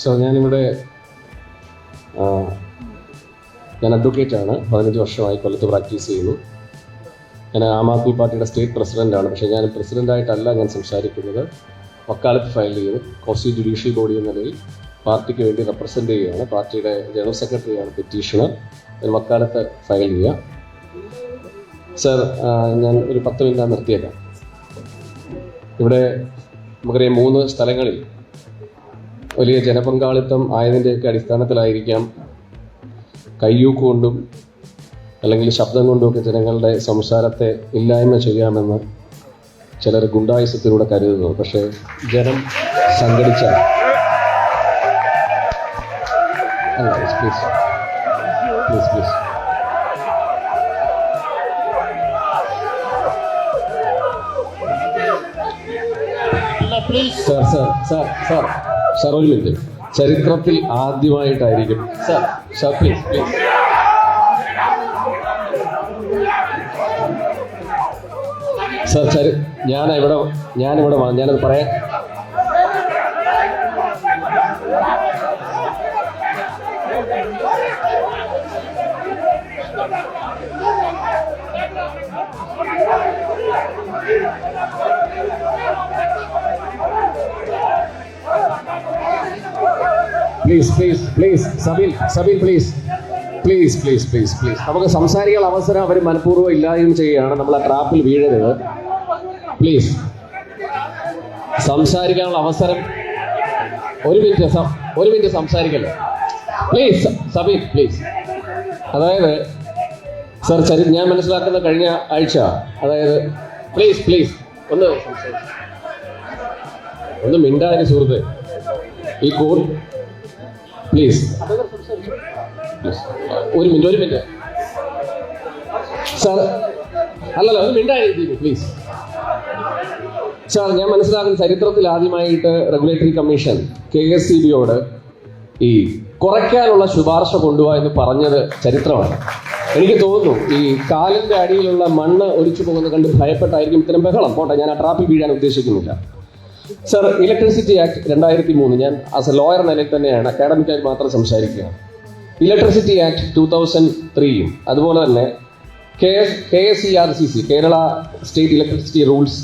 So ഞാനിവിടെ ഞാൻ advocate ആണ്. പതിനഞ്ച് വർഷമായി കൊല്ലത്ത് പ്രാക്ടീസ് ചെയ്യുന്നു. ഞാൻ ആം ആദ്മി പാർട്ടിയുടെ സ്റ്റേറ്റ് പ്രസിഡന്റ് ആണ്. പക്ഷേ ഞാൻ പ്രസിഡന്റായിട്ടല്ല ഞാൻ സംസാരിക്കുന്നത്. വക്കാലത്ത് ഫയൽ ചെയ്ത് കോസി ജുഡീഷ്യൽ ബോഡി എന്ന നിലയിൽ പാർട്ടിക്ക് വേണ്ടി റെപ്രസെന്റ് ചെയ്യുകയാണ്. പാർട്ടിയുടെ ജനറൽ സെക്രട്ടറിയാണ് പെറ്റീഷണർ ഞാൻ വക്കാലത്ത് ഫയൽ ചെയ്യുക. സർ ഞാൻ ഒരു പത്ത് മിനിറ്റ് നിർത്തിയേക്കാം. ഇവിടെ നമുക്കറിയാം മൂന്ന് സ്ഥലങ്ങളിൽ വലിയ ജനപങ്കാളിത്തം ആയതിന്റെയൊക്കെ അടിസ്ഥാനത്തിലായിരിക്കാം കയ്യൂക്ക് കൊണ്ടും അല്ലെങ്കിൽ ശബ്ദം കൊണ്ടുമൊക്കെ ജനങ്ങളുടെ സംസാരത്തെ ഇല്ലായ്മ ചെയ്യാമെന്ന് ചിലർ ഗുണ്ടായുസത്തിലൂടെ കരുതുന്നു. പക്ഷേ ജനം സംഘടിച്ച please please please sir sir sir sir. Sir ഒരു മിനിറ്റ്. ചരിത്രത്തിൽ ആദ്യമായിട്ടായിരിക്കും. Sir sir please please sir ഞാൻ ഇവിടെ ഞാനിവിടെ ഞാനത് പറയാം. Please please please Sabeel Sabeel please please please please please നമുക്ക് സംസാരിക്കാൻ അവസരം അവർ മനഃപൂർവം ഇല്ലാതെയും ചെയ്യുകയാണ്. നമ്മൾ ആ ട്രാപ്പിൽ വീഴരുത്. പ്ലീസ് സംസാരിക്കാനുള്ള അവസരം ഒരു മിനിറ്റ് ഒരു മിനിറ്റ് സംസാരിക്കല്ലേ? പ്ലീസ് സബീൽ പ്ലീസ് അതായത് സർ ചരി ഞാൻ മനസ്സിലാക്കുന്ന കഴിഞ്ഞ ആഴ്ച അതായത് പ്ലീസ് പ്ലീസ് ഒന്ന്. ഒന്ന് മിണ്ടാതിന് സുഹൃത്ത്. ഈ കോൾ പ്ലീസ് ഒരു മിനിറ്റ് ഒരു മിനിറ്റ്. സാർ അല്ലല്ല ഒരു മിനിറ്റ് പ്ലീസ് സാർ ഞാൻ മനസ്സിലാക്കുന്ന ചരിത്രത്തിൽ ആദ്യമായിട്ട് regulatory commission K S C ബിയോട് ഈ കുറയ്ക്കാനുള്ള ശുപാർശ കൊണ്ടുപോവാ എന്ന് പറഞ്ഞത് ചരിത്രമാണ്. എനിക്ക് തോന്നുന്നു ഈ കാലിന്റെ അടിയിലുള്ള മണ്ണ് ഒലിച്ചു പോകുന്നത് കണ്ട് ഭയപ്പെട്ടായിരിക്കും ഇത്തരം ബഹളം. പോട്ടെ ഞാൻ ആ ട്രാഫിക് വീഴാൻ ഉദ്ദേശിക്കുന്നില്ല. സർ ഇലക്ട്രിസിറ്റി ആക്ട് രണ്ടായിരത്തി മൂന്ന് ഞാൻ ആസ് എ ലോയർ നിലയിൽ തന്നെയാണ് അക്കാഡമിക്കായി മാത്രം സംസാരിക്കുകയാണ്. ഇലക്ട്രിസിറ്റി ആക്ട് ടൂ തൗസൻഡ് ത്രീയും അതുപോലെ തന്നെ K S K S C R C C Kerala state electricity rules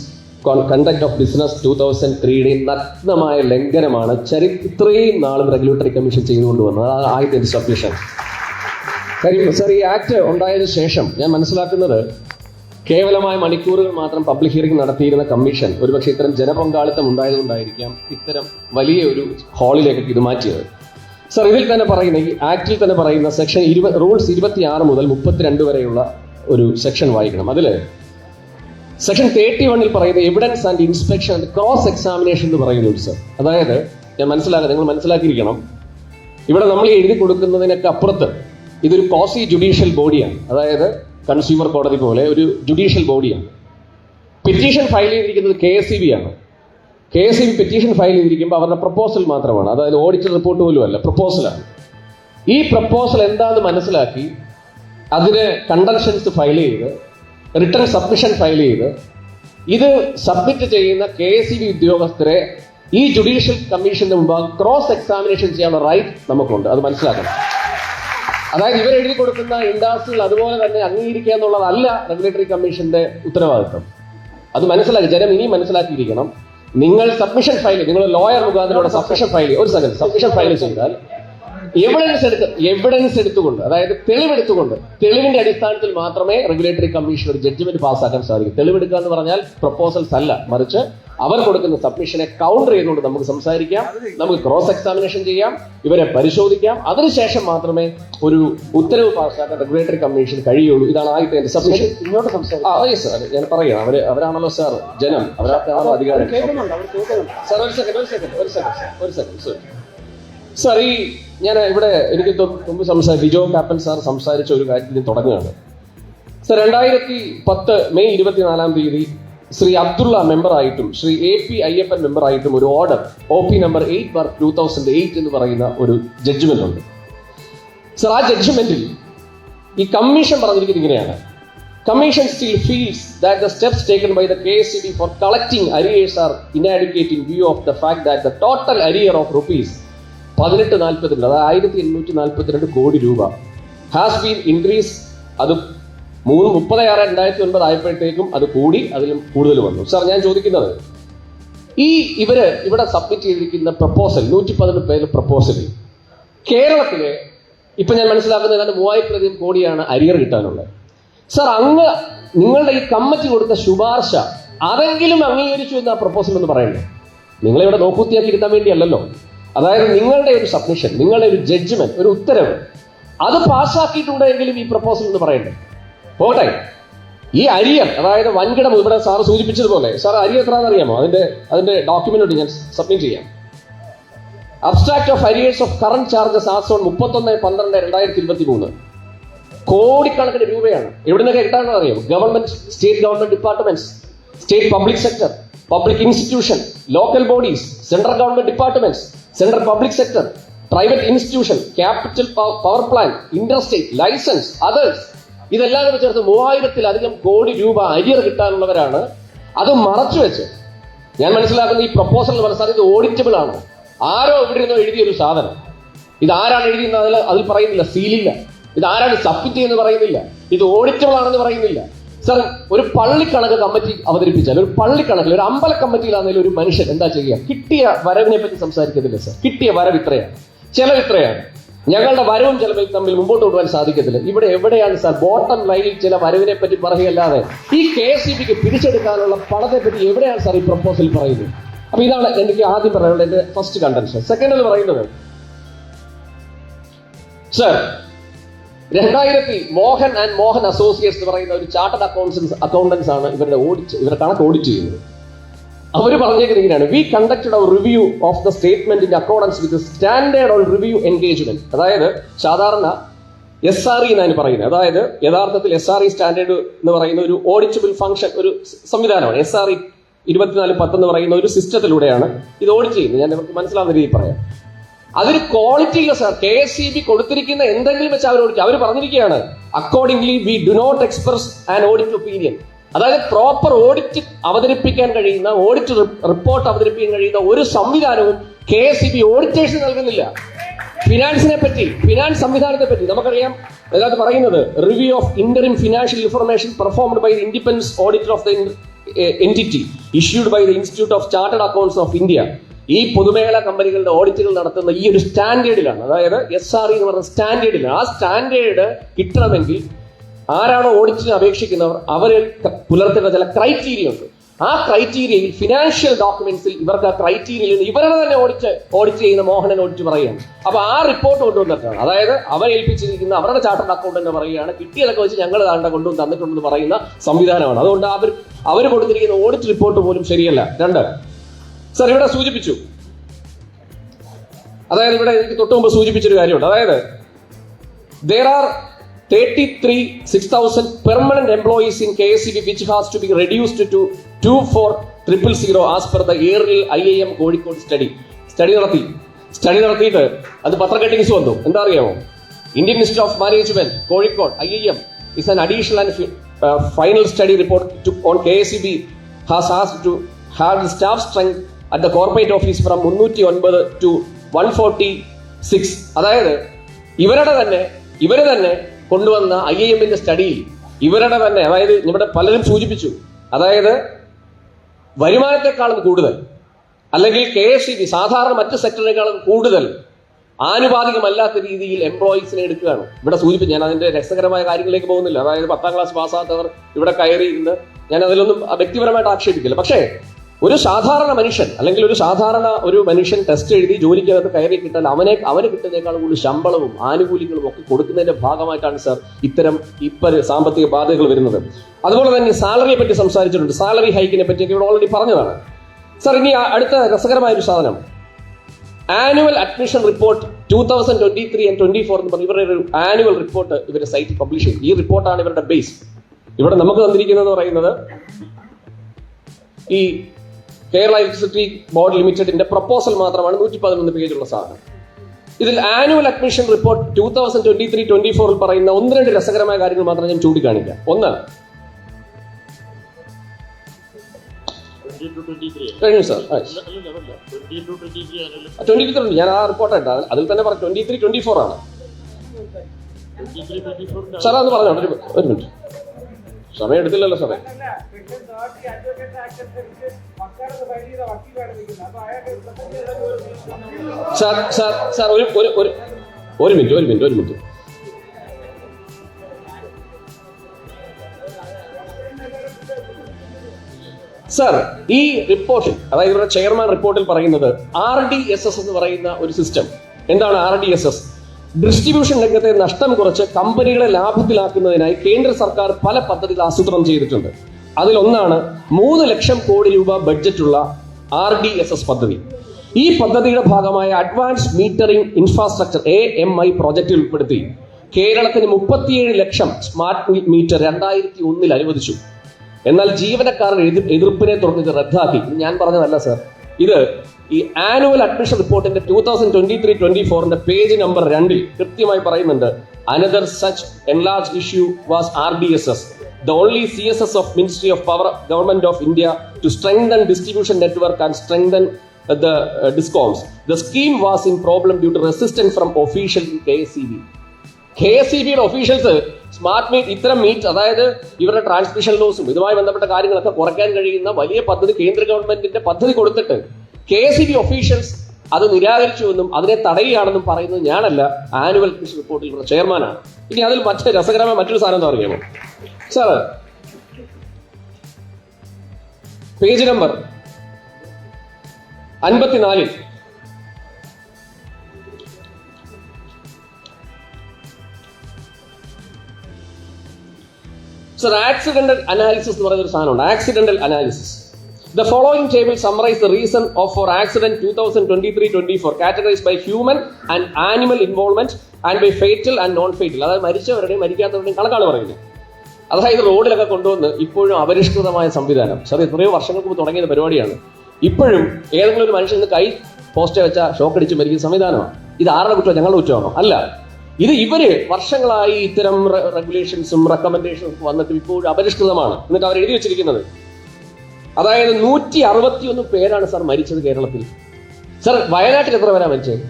conduct of business two thousand ത്രീയുടെ നഗ്നമായ ലംഘനമാണ് ചരി ഇത്രയും നാളും റെഗുലേറ്ററി കമ്മീഷൻ ചെയ്തുകൊണ്ട് വന്നത്. അതാണ് ആദ്യത്തെ സബ്മിഷൻ സർ ഈ ആക്ട് ഉണ്ടായതിനു ശേഷം ഞാൻ മനസ്സിലാക്കുന്നത് കേവലമായ മണിക്കൂറുകൾ മാത്രം പബ്ലിക് ഹിയറിംഗ് നടത്തിയിരുന്ന കമ്മീഷൻ ഒരുപക്ഷെ ഇത്തരം ജനപങ്കാളിത്തം ഉണ്ടായതുകൊണ്ടായിരിക്കാം ഇത്തരം വലിയ ഒരു ഹാളിലേക്ക് ഇത് മാറ്റിയത്. സർ ഇതിൽ തന്നെ പറയുന്ന ഈ ആക്ടിൽ തന്നെ പറയുന്ന സെക്ഷൻ ഇരുപത് റൂൾസ് ഇരുപത്തി ആറ് മുതൽ മുപ്പത്തിരണ്ട് വരെയുള്ള ഒരു സെക്ഷൻ വായിക്കണം. അതിൽ സെക്ഷൻ തേർട്ടി വണ്ണിൽ പറയുന്ന evidence and inspection and cross examination എന്ന് പറയുന്നുണ്ട് സർ അതായത് ഞാൻ മനസ്സിലാക്കുക നിങ്ങൾ മനസ്സിലാക്കിയിരിക്കണം. ഇവിടെ നമ്മൾ എഴുതി കൊടുക്കുന്നതിനൊക്കെ അപ്പുറത്ത് ഇതൊരു കോസി ജുഡീഷ്യൽ ബോഡിയാണ് അതായത് കൺസ്യൂമർ കോടതി പോലെ ഒരു ജുഡീഷ്യൽ ബോഡിയാണ്. പെറ്റീഷൻ ഫയൽ ചെയ്തിരിക്കുന്നത് കെ എസ് സി ബി ആണ്. K S C B petition file ചെയ്തിരിക്കുമ്പോൾ അവരുടെ പ്രപ്പോസൽ മാത്രമാണ്. അതായത് ഓഡിറ്റ് റിപ്പോർട്ട് പോലും അല്ല പ്രപ്പോസലാണ് ഈ പ്രപ്പോസൽ എന്താണെന്ന് മനസ്സിലാക്കി അതിന് കണ്ടൻഷൻസ് ഫയൽ ചെയ്ത് റിട്ടേൺ സബ്മിഷൻ ഫയൽ ചെയ്ത് ഇത് സബ്മിറ്റ് ചെയ്യുന്ന കെ എസ് ബി ഉദ്യോഗസ്ഥരെ ഈ ജുഡീഷ്യൽ കമ്മീഷന്റെ മുമ്പാകെ ക്രോസ് എക്സാമിനേഷൻ ചെയ്യാനുള്ള റൈറ്റ് നമുക്കുണ്ട്. അത് മനസ്സിലാക്കണം. അതായത് ഇവർ എഴുതി കൊടുക്കുന്ന ഇൻഡാസ്ട്രികൾ അതുപോലെ തന്നെ അംഗീകരിക്കുക എന്നുള്ളതല്ല റെഗുലേറ്ററി കമ്മീഷന്റെ ഉത്തരവാദിത്വം. അത് മനസ്സിലാക്കി ജനം ഇനിയും മനസ്സിലാക്കിയിരിക്കണം. നിങ്ങൾ സബ്മിഷൻ ഫയൽ നിങ്ങൾ ലോയർ മുഖാന്തരം സബ്മിഷൻ ഫയൽ ഒരു സെക്കൻഡ് സബ്മിഷൻ ഫയൽ ചെയ്താൽ എവിഡൻസ് എടുത്ത് എവിഡൻസ് എടുത്തുകൊണ്ട് അതായത് തെളിവെടുത്തുകൊണ്ട് തെളിവിന്റെ അടിസ്ഥാനത്തിൽ മാത്രമേ റെഗുലേറ്ററി കമ്മീഷൻ ഒരു ജഡ്ജ്മെന്റ് പാസ്സാക്കാൻ സാധിക്കൂ. തെളിവെടുക്കുക എന്ന് പറഞ്ഞാൽ പ്രപ്പോസൽസ് അല്ല മറിച്ച് അവർ കൊടുക്കുന്ന സബ്മിഷനെ കൗണ്ടർ ചെയ്തുകൊണ്ട് നമുക്ക് സംസാരിക്കാം. നമുക്ക് ക്രോസ് എക്സാമിനേഷൻ ചെയ്യാം. ഇവരെ പരിശോധിക്കാം. അതിനുശേഷം മാത്രമേ ഒരു ഉത്തരവ് പാസ്സാക്കാൻ റെഗുലേറ്ററി കമ്മീഷൻ കഴിയുള്ളൂ. ഇതാണ് ആദ്യത്തെ എന്റെ സബ്മിഷൻ ഇങ്ങോട്ട് സംസാരിക്കും. സാർ ഞാൻ പറയാം. അവർ അവരാണല്ലോ സാർ ജനം. അവരാണോ അധികാരം സാർ ഒരു സെക്കൻഡ് ഒരു സെക്കൻഡ് ഒരു സെക്കൻഡ് ഒരു സെക്കൻഡ് സാർ സാർ ഈ ഞാൻ ഇവിടെ എനിക്ക് മുമ്പ് സംസാരിച്ച ബിജോ കാപ്പൻ സാർ സംസാരിച്ച ഒരു കാര്യത്തിൽ തുടങ്ങുകയാണ്. സാർ രണ്ടായിരത്തി പത്ത് മെയ് ഇരുപത്തിനാലാം തീയതി ശ്രീ അബ്ദുള്ള മെമ്പറായിട്ടും ശ്രീ എ പി അയ്യപ്പൻ മെമ്പറായിട്ടും ഒരു order O P number eight bar two thousand eight എന്ന് പറയുന്ന ഒരു ജഡ്ജ്മെന്റ് ഉണ്ട്. സർ ആ ജഡ്ജ്മെന്റിൽ ഈ കമ്മീഷൻ പറഞ്ഞിരിക്കുന്നത് ഇങ്ങനെയാണ്. Commission still feels that the steps taken by C B for collecting arrears are inadequate in view of the fact that the total arrear of rupees പതിനെട്ട് നാൽപ്പത്തിരണ്ട് അതായത് ആയിരത്തി എണ്ണൂറ്റി നാൽപ്പത്തിരണ്ട് കോടി രൂപ ഹാസ് ബീൻ ഇൻക്രീസ് അത് മൂന്ന് മുപ്പത് ആറ് രണ്ടായിരത്തി ഒൻപത് ആയപ്പോഴത്തേക്കും അത് കൂടി അതിലും കൂടുതൽ വന്നു. സാർ ഞാൻ ചോദിക്കുന്നത് ഈ ഇവർ ഇവിടെ സബ്മിറ്റ് ചെയ്തിരിക്കുന്ന പ്രപ്പോസൽ നൂറ്റി പതിനെട്ട് പേര് പ്രപ്പോസൽ കേരളത്തിൽ ഇപ്പൊ ഞാൻ മനസ്സിലാക്കുന്നത് ഏതാണ്ട് മൂവായിരത്തിലധികം കോടിയാണ് അരിയർ കിട്ടാനുള്ളത്. സാർ അങ്ങ് നിങ്ങളുടെ ഈ കമ്മിറ്റി കൊടുത്ത ശുപാർശ അതെങ്കിലും അംഗീകരിച്ചു എന്ന് പ്രപ്പോസൽ എന്ന് പറയണ്ടേ നിങ്ങൾ ഇവിടെ നോക്കൂത്തിയാക്കി ഇരുത്താൻ വേണ്ടിയല്ലല്ലോ. അതായത് നിങ്ങളുടെ ഒരു സബ്മിഷൻ നിങ്ങളുടെ ഒരു ജഡ്ജ്മെന്റ് ഒരു ഉത്തരവ് അത് പാസ്സാക്കിയിട്ടുണ്ടെങ്കിലും ഈ പ്രപ്പോസൽ എന്ന് പറയണ്ടേ? പോട്ടെ. ഈ അരിയർ അതായത് വൻകിട ഇവിടെ സാർ സൂചിപ്പിച്ചതുപോലെ. സാർ അരിയർ എത്രയാണെന്ന് അറിയാമോ അതിന്റെ അതിന്റെ ഡോക്യുമെന്റ് ഞാൻ സബ്മിറ്റ് ചെയ്യാം. Abstract of arrears of current charges as on മുപ്പത്തൊന്ന് പന്ത്രണ്ട് രണ്ടായിരത്തി ഇരുപത്തി മൂന്ന് കോടിക്കണക്കിന് രൂപയാണ്. എവിടെ നിന്നൊക്കെ കിട്ടാണെന്ന് അറിയാം government state government departments state public sector public institution local bodies central government departments central public sector private institution capital power plant industry licence others ഇതെല്ലാം കൂടെ ചേർത്ത് മൂവായിരത്തിലധികം കോടി രൂപ അരിയർ കിട്ടാനുള്ളവരാണ്. അത് മറച്ചു വെച്ച്. ഞാൻ മനസ്സിലാക്കുന്ന ഈ പ്രപ്പോസൽ ഇത് ഓഡിറ്റബിൾ ആണ്. ആരോ ഇവിടെ നിന്നോ എഴുതിയ ഒരു സാധനം. ഇത് ആരാണ് എഴുതിയെന്ന് അതിൽ അതിൽ പറയുന്നില്ല. സീലില്ല ഇത് ആരാണ് സബ്മിറ്റ് ചെയ്യുന്നത് പറയുന്നില്ല. ഇത് ഓഡിറ്റബിൾ ആണെന്ന് പറയുന്നില്ല. സർ ഒരു പള്ളിക്കണക്ക് കമ്മിറ്റി അവതരിപ്പിച്ചാൽ ഒരു പള്ളിക്കണക്കിൽ ഒരു അമ്പല കമ്മിറ്റിയിലാണെങ്കിലും ഒരു മനുഷ്യൻ എന്താ ചെയ്യുക? കിട്ടിയ വരവിനെ പറ്റി സംസാരിക്കത്തില്ല സർ കിട്ടിയ വരവ് ഇത്രയാണ്. ചെലവ് ഇത്രയാണ്. ഞങ്ങളുടെ വരവും ചിലപ്പോൾ തമ്മിൽ മുമ്പോട്ട് കൊണ്ടുപോകാൻ സാധിക്കത്തില്ല. ഇവിടെ എവിടെയാണ് സാർ? ബോട്ടം ലൈനിൽ ചില വരവിനെ പറ്റി പറയുകയല്ലാതെ ഈ കെ എസ് സി ബിക്ക് പിടിച്ചെടുക്കാനുള്ള പണത്തെ പറ്റി എവിടെയാണ് സാർ ഈ പ്രപ്പോസൽ പറയുന്നത്? അപ്പൊ ഇതാണ് എനിക്ക് ആദ്യം പറയാനുള്ള എന്റെ ഫസ്റ്റ് കണ്ടൻഷൻ സെക്കൻഡ് എന്ന് പറയുന്നത് സർ രണ്ടായിരത്തി മോഹൻ ആൻഡ് മോഹൻ അസോസിയേറ്റ്സ് എന്ന് പറയുന്ന ഒരു ചാർട്ടഡ് അക്കൗണ്ടൻസ് അക്കൗണ്ടൻസ് ആണ് ഇവരുടെ ഓഡിറ്റ് ഇവരുടെ കണക്ക് ഓഡിറ്റ് ചെയ്യുന്നത്. അവർ പറഞ്ഞേക്കുന്നത് ഇങ്ങനെയാണ് we conducted our review of the statement in accordance with standard on review engagement അതായത് സാധാരണ എസ് ആർ ഇ എന്നാണ് പറയുന്നത്. അതായത് യഥാർത്ഥത്തിൽ എസ് ആർ ഇ സ്റ്റാൻഡേർഡ് എന്ന് പറയുന്ന ഒരു ഓഡിറ്റബിൾ ഫംഗ്ഷൻ ഒരു സംവിധാനമാണ്. എസ് ആർ ഇ ഇരുപത്തിനാല് പത്ത് എന്ന് പറയുന്ന ഒരു സിസ്റ്റത്തിലൂടെയാണ് ഇത് ഓഡിറ്റ് ചെയ്യുന്നത്. ഞാൻ നിങ്ങൾക്ക് മനസ്സിലാവുന്ന രീതിയിൽ പറയാം. അതൊരു ക്വാളിറ്റി ഇല്ല sir K S C B കൊടുത്തിരിക്കുന്ന എന്തെങ്കിലും വെച്ച് അവർ ഓഡിറ്റ് അവർ പറഞ്ഞിരിക്കുകയാണ് accordingly we do not express an audit opinion അതായത് പ്രോപ്പർ ഓഡിറ്റ് അവതരിപ്പിക്കാൻ കഴിയുന്ന ഓഡിറ്റ് റിപ്പോർട്ട് അവതരിപ്പിക്കാൻ കഴിയുന്ന ഒരു സംവിധാനവും K S C B auditors നൽകുന്നില്ല. ഫിനാൻസിനെ പറ്റി ഫിനാൻസ് സംവിധാനത്തെ പറ്റി നമുക്കറിയാം. അതിനകത്ത് പറയുന്നത് review of interim financial information performed by independence auditor of the entity issued by the institute of chartered accounts of India ഈ പൊതുമേഖലാ കമ്പനികളുടെ ഓഡിറ്റുകൾ നടത്തുന്ന ഈ ഒരു സ്റ്റാൻഡേർഡിലാണ് അതായത് എസ് ആർ ഇ എന്ന് പറയുന്ന സ്റ്റാൻഡേർഡിലാണ് ആ സ്റ്റാൻഡേർഡ് കിട്ടണമെങ്കിൽ ആരാണോ ഓഡിറ്റിന് അപേക്ഷിക്കുന്നവർ അവരെ പുലർത്തേണ്ട ചില ക്രൈറ്റീരിയ ഉണ്ട് ആ ക്രൈറ്റീരിയയിൽ ഫിനാൻഷ്യൽ ഡോക്യുമെന്റ്സിൽ ഇവർക്ക് ആ ക്രൈറ്റീരിയയിൽ ഇവരുടെ തന്നെ ഓഡിറ്റ് ഓഡിറ്റ് ചെയ്യുന്ന മോഹനൻ ഓഡിറ്റ് പറയുകയാണ്. അപ്പൊ ആ റിപ്പോർട്ട് കൊണ്ടുവന്നിട്ടാണ്. അതായത് അവരെ ഏൽപ്പിച്ചിരിക്കുന്ന അവരുടെ ചാർട്ടർഡ് അക്കൗണ്ട് എന്ന് പറയുകയാണ് കിട്ടിയതൊക്കെ വെച്ച് ഞങ്ങൾ താണ്ട കൊണ്ടുവന്ന് തന്നിട്ടുണ്ടെന്ന് പറയുന്ന സംവിധാനമാണ്. അതുകൊണ്ട് അവർ അവർ കൊടുത്തിരിക്കുന്ന ഓഡിറ്റ് റിപ്പോർട്ട് പോലും ശരിയല്ല. രണ്ട്. സർ ഇവിടെ സൂചിപ്പിച്ചു. അതായത് ഇവിടെ എനിക്ക് തൊട്ട് മുമ്പ് സൂചിപ്പിച്ചൊരു കാര്യമുണ്ട്. അതായത് there are 33 6000 permanent employees in KSCB which has to be reduced to 24000 as per the yearly IIM Kozhikode study study നടത്തി. സ്റ്റഡി നടത്തിയിട്ട് അത് പത്രകട്ടിങ്സ് വന്നു. എന്താ അറിയാമോ Indian institute of management Kozhikode I I M is an additional and final study report on K S C B has has to have staff strength at the corporate office from മുന്നൂറ്റി ഒൻപത് to one forty six അതായത് ഇവരുടെ തന്നെ ഇവർ തന്നെ കൊണ്ടുവന്ന I I എമ്മിന്റെ സ്റ്റഡിയിൽ ഇവരുടെ തന്നെ അതായത് ഇവിടെ പലരും സൂചിപ്പിച്ചു അതായത് വരുമാനത്തെക്കാളും കൂടുതൽ അല്ലെങ്കിൽ കെ എസ് ബി സാധാരണ മറ്റ് സെക്ടറിനേക്കാളും കൂടുതൽ ആനുപാതികമല്ലാത്ത രീതിയിൽ എംപ്ലോയീസിനെ എടുക്കുകയാണ്. ഇവിടെ സൂചിപ്പിച്ചു ഞാൻ അതിന്റെ രസകരമായ കാര്യങ്ങളിലേക്ക് പോകുന്നില്ല. അതായത് പത്താം ക്ലാസ് പാസ്സാത്തവർ ഇവിടെ കയറി ഇന്ന് ഞാൻ അതിലൊന്നും വ്യക്തിപരമായിട്ട് ആക്ഷേപിക്കില്ല. പക്ഷേ ഒരു സാധാരണ മനുഷ്യൻ അല്ലെങ്കിൽ ഒരു സാധാരണ ഒരു മനുഷ്യൻ ടെസ്റ്റ് എഴുതി ജോലിക്കകത്ത് കയറി കിട്ടാൻ അവനെ അവന് കിട്ടുന്നതിനേക്കാൾ കൂടുതൽ ശമ്പളവും ആനുകൂല്യങ്ങളും ഒക്കെ കൊടുക്കുന്നതിന്റെ ഭാഗമായിട്ടാണ് സാർ ഇത്തരം ഇപ്പ സാമ്പത്തിക ബാധ്യതകൾ വരുന്നത്. അതുപോലെ തന്നെ സാലറിയെ പറ്റി സംസാരിച്ചിട്ടുണ്ട്. സാലറി ഹൈക്കിനെ പറ്റിയൊക്കെ ഇവിടെ ഓൾറെഡി പറഞ്ഞതാണ്. സാർ ഇനി അടുത്ത രസകരമായ ഒരു സാധനം. Annual admission report two thousand twenty three and twenty four എന്ന് പറഞ്ഞ ഇവരുടെ ഒരു ആനുവൽ റിപ്പോർട്ട് ഇവരുടെ സൈറ്റ് പബ്ലിഷ് ചെയ്തു. ഈ റിപ്പോർട്ടാണ് ഇവരുടെ ബേസ് ഇവിടെ നമുക്ക് തന്നിരിക്കുന്നത് പറയുന്നത് ഈ കേരള ഇലക്ട്രിസിറ്റി ബോർഡ് ലിമിറ്റഡിന്റെ പ്രപ്പോസൽ മാത്രമാണ് നൂറ്റി പതിനൊന്ന് പേജുള്ള സാധനം. ഇതിൽ annual admission report two thousand twenty three twenty ഫോറിൽ പറയുന്ന ഒന്ന് രണ്ട് രസകരമായ കാര്യങ്ങൾ മാത്രം ഞാൻ ചൂണ്ടിക്കാണിക്കാം. ഒന്ന്. കഴിഞ്ഞു ഞാൻ ആ റിപ്പോർട്ടായിട്ട് അതിൽ തന്നെ പറഞ്ഞു ട്വന്റി ത്രീ ട്വന്റി ഫോർ ആണ് സാർ അത് പറഞ്ഞോ ഒരു മിനിറ്റ്. സമയം എടുത്തില്ലല്ലോ സാറേ സാർ സാർ സാർ ഒരു ഒരു ഒരു ഒരു മിനിറ്റ് ഒരു മിനിറ്റ് ഒരു മിനിറ്റ്. സാർ ഈ റിപ്പോർട്ടിൽ അതായത് ഇവരുടെ ചെയർമാൻ റിപ്പോർട്ടിൽ പറയുന്നത് ആർ ഡി എസ് എസ് എന്ന് പറയുന്ന ഒരു സിസ്റ്റം എന്താണ് R D S S distribution രംഗത്തെ നഷ്ടം കുറച്ച് കമ്പനികളെ ലാഭത്തിലാക്കുന്നതിനായി കേന്ദ്ര സർക്കാർ പല പദ്ധതികൾ ആസൂത്രണം ചെയ്തിട്ടുണ്ട്. അതിലൊന്നാണ് മൂന്ന് ലക്ഷം കോടി രൂപ ബഡ്ജറ്റുള്ള ആർ ഡി എസ് എസ് പദ്ധതി. ഈ പദ്ധതിയുടെ ഭാഗമായ advance metering infrastructure A M I പ്രോജക്റ്റിൽ ഉൾപ്പെടുത്തി കേരളത്തിന് മുപ്പത്തിയേഴ് ലക്ഷം സ്മാർട്ട് മീറ്റർ രണ്ടായിരത്തി ഒന്നിൽ അനുവദിച്ചു. എന്നാൽ ജീവനക്കാരുടെ എതിർ എതിർപ്പിനെ തുടർന്ന് ഇത് റദ്ദാക്കി. ഞാൻ പറഞ്ഞതല്ല സർ. ഇത് ഈ ആനുവൽ അഡ്മിഷൻ റിപ്പോർട്ടിന്റെ two thousand twenty three twenty ഫോറിന്റെ പേജ് നമ്പർ രണ്ടിൽ കൃത്യമായി പറയുന്നുണ്ട് another such enlarge issue was R D S S only C S S of ministry of power government of India to strengthen distribution network and strengthen the uh, discoms. The scheme was in problem due to resistance from official B K S C ബിയുടെ officials smart meet ഇത്തരം meet അതായത് ഇവരുടെ transmission ലോസും ഇതുമായി ബന്ധപ്പെട്ട കാര്യങ്ങളൊക്കെ കുറയ്ക്കാൻ കഴിയുന്ന വലിയ പദ്ധതി കേന്ദ്ര ഗവൺമെന്റിന്റെ പദ്ധതി കൊടുത്തിട്ട് K S C B officials അത് നിരാകരിച്ചുവെന്നും അതിനെ തടയുകയാണെന്നും പറയുന്നത് ഞാനല്ല ആനുവൽ കൃഷി റിപ്പോർട്ടിൽ ചെയർമാനാണ്. ഇനി അതിൽ മറ്റേ രസകരമായ മറ്റൊരു സാധനം എന്താ അറിയാമോ സാർ പേജ് നമ്പർ അൻപത്തിനാലിൽ. സർ ആക്സിഡന്റൽ അനാലിസിസ് എന്ന് പറയുന്ന ഒരു സാധനമുണ്ട്. Accidental analysis the following table summarise the reason of for accident two thousand twenty three twenty four categorise by human and animal involvement and by fatal and non fatal അതായത് മരിച്ചവരുടെയും മരിക്കാത്തവരുടെയും കണക്കാണ് പറയുന്നത്. അതായത് റോഡിലൊക്കെ കൊണ്ടുവന്ന് ഇപ്പോഴും അപരിഷ്കൃതമായ സംവിധാനം. സാർ എത്രയോ വർഷങ്ങൾക്ക് മുമ്പ് തുടങ്ങിയ പരിപാടിയാണ്. ഇപ്പോഴും ഏതെങ്കിലും ഒരു മനുഷ്യൻ കൈ പോസ്റ്റ് വെച്ച ഷോക്ക് അടിച്ച് മരിക്കുന്ന സംവിധാനമാണ്. ഇത് ആരുടെ കുറ്റം ഞങ്ങളുടെ കുറ്റമാണോ? അല്ല. ഇത് ഇവർ വർഷങ്ങളായി ഇത്തരം റെഗുലേഷൻസും റെക്കമെൻഡേഷൻസും വന്നിട്ട് ഇപ്പോഴും അപരിഷ്കൃതമാണ്. എന്നിട്ട് അവർ എഴുതി വെച്ചിരിക്കുന്നത് അതായത് നൂറ്റി അറുപത്തിയൊന്ന് പേരാണ് സാർ മരിച്ചത് കേരളത്തിൽ. സാർ വയനാട്ടിൽ എത്ര പേരാണ് മരിച്ചത്?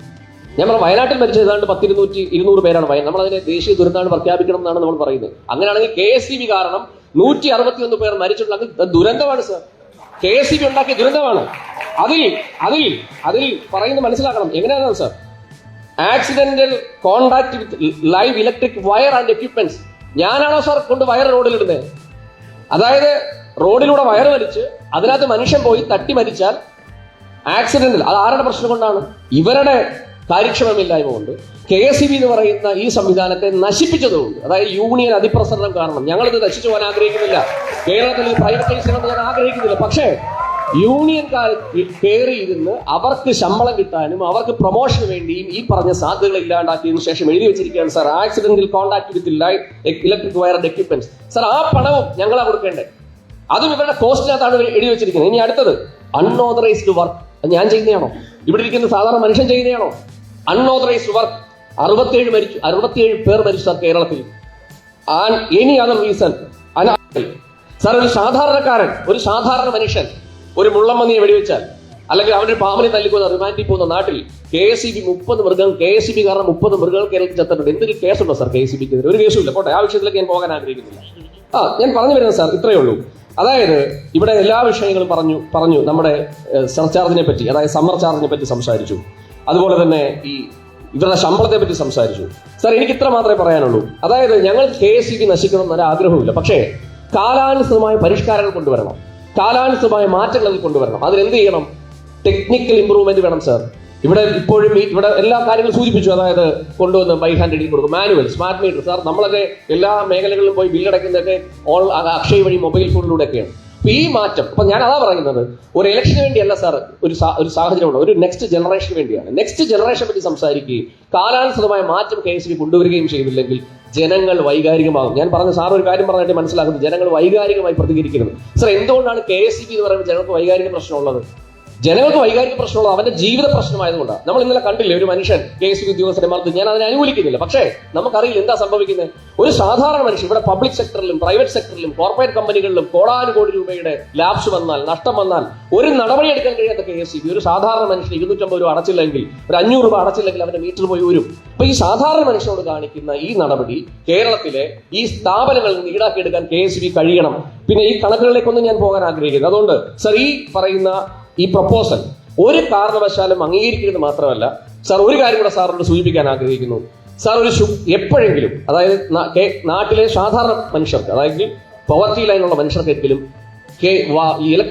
ഞാൻ പറഞ്ഞു വയനാട്ടിൽ മരിച്ചത് ഏതാണ്ട് പത്തിരുന്നൂറ്റി ഇരുന്നൂറ് പേരാണ് വയനാട് നമ്മൾ അതിനെ ദേശീയ ദുരന്തമാണ് പ്രഖ്യാപിക്കണം എന്നാണ് നമ്മൾ പറയുന്നത്. അങ്ങനെയാണെങ്കിൽ കെ എസ് സി ബി കാരണം നൂറ്റി അറുപത്തിയൊന്ന് പേർ അത് ദുരന്തമാണ് sir. K S C B ഉണ്ടാക്കിയ ദുരന്തമാണ്. അതിൽ അതിൽ അതിൽ പറയുന്നത് മനസ്സിലാക്കണം. എങ്ങനെയാണ് sir? Accidental contact with live electric wire and equipments. ഞാനാണോ സാർ കൊണ്ട് വയർ റോഡിലിടുന്നത്? അതായത് റോഡിലൂടെ വയർ വലിച്ച് അതിനകത്ത് മനുഷ്യൻ പോയി തട്ടി മരിച്ചാൽ ആക്സിഡന്റിൽ. അത് ആരുടെ പ്രശ്നം കൊണ്ടാണ്? ഇവരുടെ കാര്യക്ഷമമില്ലായ്മ കൊണ്ട്. കെ എസ് ബി എന്ന് പറയുന്ന ഈ സംവിധാനത്തെ നശിപ്പിച്ചതുകൊണ്ട്. അതായത് യൂണിയൻ അതിപ്രസരണം കാരണം. ഞങ്ങളിത് നശിച്ചു പോകാൻ ആഗ്രഹിക്കുന്നില്ല. കേരളത്തിൽ പ്രൈവറ്റൈസ് ഞാൻ ആഗ്രഹിക്കുന്നില്ല. പക്ഷേ യൂണിയൻകാർ കയറി ഇരുന്ന് അവർക്ക് ശമ്പളം കിട്ടാനും അവർക്ക് പ്രൊമോഷന് വേണ്ടിയും ഈ പറഞ്ഞ സാധ്യതകൾ ഇല്ലാണ്ടാക്കിയതിനു ശേഷം എഴുതി വെച്ചിരിക്കുകയാണ് സാർ ആക്സിഡന്റിൽ contact with electric wire equipments sir ആ പണവും ഞങ്ങളാ കൊടുക്കേണ്ടത് അതും ഇവരുടെ കോസ്റ്റിനകത്താണ് ഇവർ എഴുതി വെച്ചിരിക്കുന്നത്. ഇനി അടുത്തത് അൺഓതറൈസ്ഡ് വർക്ക് ഞാൻ ചെയ്യുന്നതാണോ? ഇവിടെ ഇരിക്കുന്ന സാധാരണ മനുഷ്യൻ ചെയ്യുന്നതാണോ? അൺഓതറൈസ്ഡ് വർക്ക് അറുപത്തിയേഴ് മരിച്ചു അറുപത്തിയേഴ് പേർ മരിച്ചു സാർ കേരളത്തിൽ. എനി അതർ റീസൺ സാർ ഒരു സാധാരണക്കാരൻ ഒരു സാധാരണ മനുഷ്യൻ ഒരു മുള്ളമ്മന്നിയെ വെടിവെച്ചാൽ അല്ലെങ്കിൽ അവരുടെ പാമ്പിനെ തല്ലിക്കുന്ന റിമാൻഡിൽ പോകുന്ന നാട്ടിൽ കെ എസ് സി ബി മുപ്പത് മൃഗം കെ എസ് സി ബി കാരണം മുപ്പത് മൃഗങ്ങൾ കേരളത്തിൽ ചത്തിട്ടുണ്ട് എന്തൊരു കേസുണ്ടോ സാർ കെ എസ് സി ബിക്ക് ഒരു കേസുമില്ല പോട്ടെ ആ വിഷയത്തിലേക്ക് ഞാൻ പോകാൻ ആഗ്രഹിക്കുന്നില്ല. ആ ഞാൻ പറഞ്ഞു വരുന്നത് സാർ ഇത്രയേ ഉള്ളൂ. അതായത് ഇവിടെ എല്ലാ വിഷയങ്ങളും പറഞ്ഞു പറഞ്ഞു നമ്മുടെ സർചാർജിനെ പറ്റി അതായത് സമ്മർ ചാർജിനെ പറ്റി സംസാരിച്ചു. അതുപോലെ തന്നെ ഈ ഇവരുടെ ശമ്പളത്തെ പറ്റി സംസാരിച്ചു. സർ എനിക്ക് ഇത്ര മാത്രമേ പറയാനുള്ളൂ. അതായത് ഞങ്ങൾ കെ എസ് സിക്ക് നശിക്കണം എന്നൊരു ആഗ്രഹമില്ല പക്ഷേ കാലാനുസൃതമായ പരിഷ്കാരങ്ങൾ കൊണ്ടുവരണം. കാലാനുസൃതമായ മാറ്റങ്ങൾ കൊണ്ടുവരണം. അതിലെന്ത് ചെയ്യണം? ടെക്നിക്കൽ ഇമ്പ്രൂവ്മെന്റ് വേണം സാർ ഇവിടെ ഇപ്പോഴും ഇവിടെ എല്ലാ കാര്യങ്ങളും സൂചിപ്പിച്ചു. അതായത് കൊണ്ടുവന്ന് ബൈ ഹാൻഡ് എഴുതി കൊടുക്കും. മാനുവൽ സ്മാർട്ട് മീറ്റർ സാർ നമ്മളൊക്കെ എല്ലാ മേഖലകളിലും പോയി ബില്ലടയ്ക്കുന്നതൊക്കെ ഓൺ അക്ഷയ വഴി മൊബൈൽ ഫോണിലൂടെയൊക്കെയാണ് അപ്പൊ ഈ മാറ്റം അപ്പൊ ഞാൻ അതാ പറയുന്നത്. ഒരു ഇലക്ഷന് വേണ്ടിയല്ല സാർ ഒരു സാ- ഒരു സാഹചര്യമുണ്ട്. ഒരു നെക്സ്റ്റ് ജനറേഷന് വേണ്ടിയാണ്. നെക്സ്റ്റ് ജനറേഷൻ പറ്റി സംസാരിക്കുകയും കാലാനുസൃതമായ മാറ്റം കെ എസ് ബി കൊണ്ടുവരികയും ചെയ്തില്ലെങ്കിൽ ജനങ്ങൾ വൈകാരികമാകും. ഞാൻ പറഞ്ഞ സാർ ഒരു കാര്യം പറഞ്ഞിട്ട് മനസ്സിലാക്കുന്നത് ജനങ്ങൾ വൈകാരികമായി പ്രതികരിക്കുന്നത് സാർ എന്തുകൊണ്ടാണ് കെ എസ് ബി എന്ന് പറയുമ്പോൾ ജനങ്ങൾക്ക് വൈകാരിക പ്രശ്നമുള്ളത്? ജനങ്ങൾക്ക് വൈകാരിക പ്രശ്നമുള്ളത് അവന്റെ ജീവിത പ്രശ്നമായതുകൊണ്ടാണ് നമ്മൾ ഇന്നലെ കണ്ടില്ലേ ഒരു മനുഷ്യൻ കെ എസ് ഉദ്യോഗസ്ഥരെ മറന്നു ഞാൻ അതിനെ അനുകൂലിക്കുന്നില്ല. പക്ഷേ നമുക്കറിയില്ല എന്താ സംഭവിക്കുന്നത്. ഒരു സാധാരണ മനുഷ്യൻ ഇവിടെ പബ്ലിക് സെക്ടറിലും പ്രൈവറ്റ് സെക്ടറിലും കോർപ്പറേറ്റ് കമ്പനികളിലും കോടാനുകോടി രൂപയുടെ ലാബ്സ് വന്നാൽ നഷ്ടം വന്നാൽ ഒരു നടപടി എടുക്കാൻ കഴിയാത്ത കെ എസ് ഒരു സാധാരണ മനുഷ്യൻ ഇരുന്നൂറ്റമ്പത് രൂപ അടച്ചില്ലെങ്കിൽ ഒരു അഞ്ഞൂറ് രൂപ അടച്ചില്ലെങ്കിൽ അവന്റെ മീറ്റർ പോയി വരും അപ്പൊ ഈ സാധാരണ മനുഷ്യനോട് കാണിക്കുന്ന ഈ നടപടി കേരളത്തിലെ ഈ സ്ഥാപനങ്ങളിൽ നിന്ന് ഈടാക്കിയെടുക്കാൻ കെ എസ് കഴിയണം. പിന്നെ ഈ കണക്കുകളിലേക്കൊന്നും ഞാൻ പോകാൻ ആഗ്രഹിക്കുന്നു അതുകൊണ്ട് സർ ഈ പറയുന്ന ഈ പ്രപ്പോസൽ ഒരു കാരണവശാലും അംഗീകരിക്കുന്നത് മാത്രമല്ല സാർ ഒരു കാര്യം കൂടെ സാറിനോട് സൂചിപ്പിക്കാൻ ആഗ്രഹിക്കുന്നു. സാർ ഒരു ശു- എപ്പോഴെങ്കിലും അതായത് നാട്ടിലെ സാധാരണ മനുഷ്യർക്ക് അതായത് പോവർട്ടി ലൈനുള്ള മനുഷ്യർക്കെങ്കിലും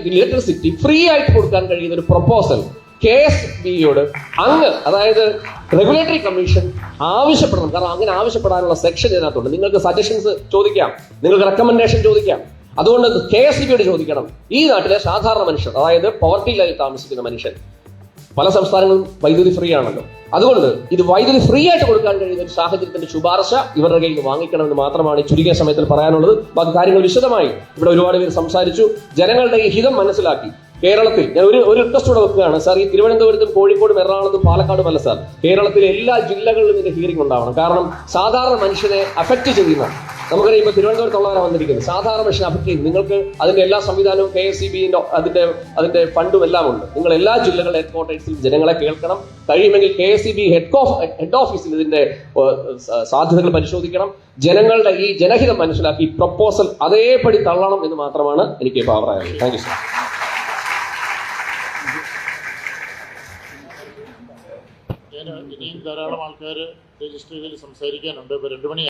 ഇലക്ട്രിസിറ്റി ഫ്രീ ആയിട്ട് കൊടുക്കാൻ കഴിയുന്ന ഒരു പ്രപ്പോസൽ കെ എസ് ബിയോട് അങ്ങ് അതായത് റെഗുലേറ്ററി കമ്മീഷൻ ആവശ്യപ്പെടണം. കാരണം അങ്ങനെ ആവശ്യപ്പെടാനുള്ള സെക്ഷൻ ഇതിനകത്തുണ്ട്. നിങ്ങൾക്ക് സജഷൻസ് ചോദിക്കാം. നിങ്ങൾക്ക് റെക്കമെൻഡേഷൻ ചോദിക്കാം. അതുകൊണ്ട് കെ എസ് ബിയോട് ചോദിക്കണം. ഈ നാട്ടിലെ സാധാരണ മനുഷ്യർ അതായത് പോവർട്ടി ലൈൻ താമസിക്കുന്ന മനുഷ്യൻ പല സംസ്ഥാനങ്ങളും വൈദ്യുതി ഫ്രീ ആണല്ലോ. അതുകൊണ്ട് ഇത് വൈദ്യുതി ഫ്രീ ആയിട്ട് കൊടുക്കാൻ കഴിയുന്ന ഒരു സാഹചര്യത്തിന്റെ ശുപാർശ ഇവരുടെ കയ്യിൽ വാങ്ങിക്കണമെന്ന് മാത്രമാണ് ചുരുങ്ങിയ സമയത്തിൽ പറയാനുള്ളത്. ബാക്കി കാര്യങ്ങൾ വിശദമായി ഇവിടെ ഒരുപാട് പേര് സംസാരിച്ചു. ജനങ്ങളുടെ ഈ ഹിതം മനസ്സിലാക്കി. കേരളത്തിൽ ഞാൻ ഒരു ഒരു റിക്വസ്റ്റ് കൂടെ വെക്കുകയാണ്. സാർ ഈ തിരുവനന്തപുരത്തും കോഴിക്കോടും എറണാകുളത്തും പാലക്കാടും അല്ല സാർ. കേരളത്തിലെ എല്ലാ ജില്ലകളിലും ഇതിന്റെ ഹിയറിംഗ് ഉണ്ടാവണം. കാരണം സാധാരണ മനുഷ്യനെ അഫക്റ്റ് ചെയ്യുന്ന നമുക്കറിയാം ഇപ്പൊ തിരുവനന്തപുരത്തുള്ളവരാണ് വന്നിരിക്കുന്നത്. സാധാരണ മനുഷ്യനെ അഫക്ട് ചെയ്യും നിങ്ങൾക്ക് അതിന്റെ എല്ലാ സംവിധാനവും കെ എസ് സി ബിന്റെ അതിന്റെ അതിന്റെ ഫണ്ടും എല്ലാം ഉണ്ട്. നിങ്ങൾ എല്ലാ ജില്ലകളിലെ ഹെഡ് ക്വാർട്ടേഴ്സിൽ ജനങ്ങളെ കേൾക്കണം. കഴിയുമെങ്കിൽ K S C B head head ഓഫീസിൽ ഇതിന്റെ സാധ്യതകൾ പരിശോധിക്കണം. ജനങ്ങളുടെ ഈ ജനഹിതം മനസ്സിലാക്കി പ്രപ്പോസൽ അതേപടി തള്ളണം എന്ന് മാത്രമാണ് എനിക്ക് പറയാനുള്ളത് താങ്ക് യു സാർ ഇനിയും ധാരാളം ആൾക്കാർ രജിസ്റ്റർ ചെയ്ത് സംസാരിക്കാനുണ്ട്. ഇപ്പോൾ രണ്ട് മണി